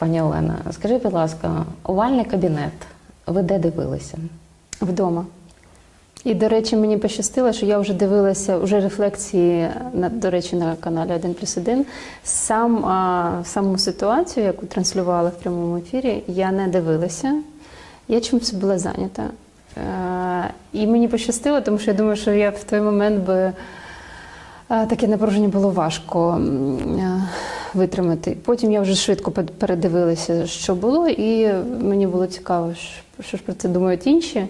Пані Олена, скажіть, будь ласка, овальний кабінет. Ви де дивилися? вдома. І, до речі, мені пощастило, що я вже дивилася вже рефлексії, на, до речі, на каналі 1 плюс 1. Сам, а, саму ситуацію, яку транслювали в прямому ефірі, я не дивилася. Я чимось була зайнята. Е, і мені пощастило, тому що я думаю, що я в той момент би е, таке напруження було важко е, витримати. Потім я вже швидко передивилася, що було, і мені було цікаво, що- ж про це думають інші.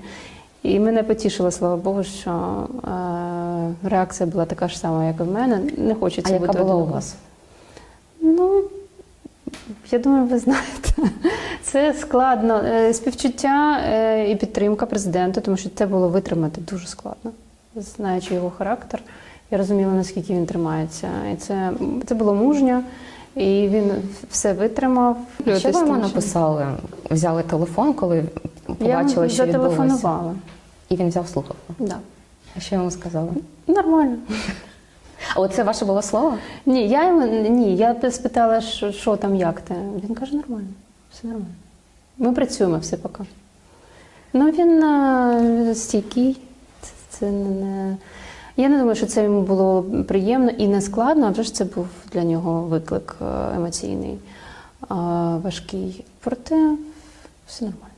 І мене потішило, слава Богу, що е, реакція була така ж сама, як і в мене. Не хочеться А яка була у вас? Ну, я думаю, ви знаєте, це складно. Е, Співчуття е, і підтримка президента, тому що це було витримати дуже складно. Знаючи його характер, я розуміла, наскільки він тримається. І це, це було мужньо, і він все витримав. Що ви йому написали? Взяли телефон, коли побачили, я що відбулося? зателефонувала. І він взяв слухавку. Да. А що йому сказали? Нормально. А оце ваше було слово? Ні, я йому ні, я спитала, що, що там, як ти. Він каже, нормально, все нормально. Ми працюємо все поки. Ну він стійкий. Це, це не. Я не думаю, що це йому було приємно і не складно, а вже ж це був для нього виклик е, емоційний, важкий. Проте все нормально.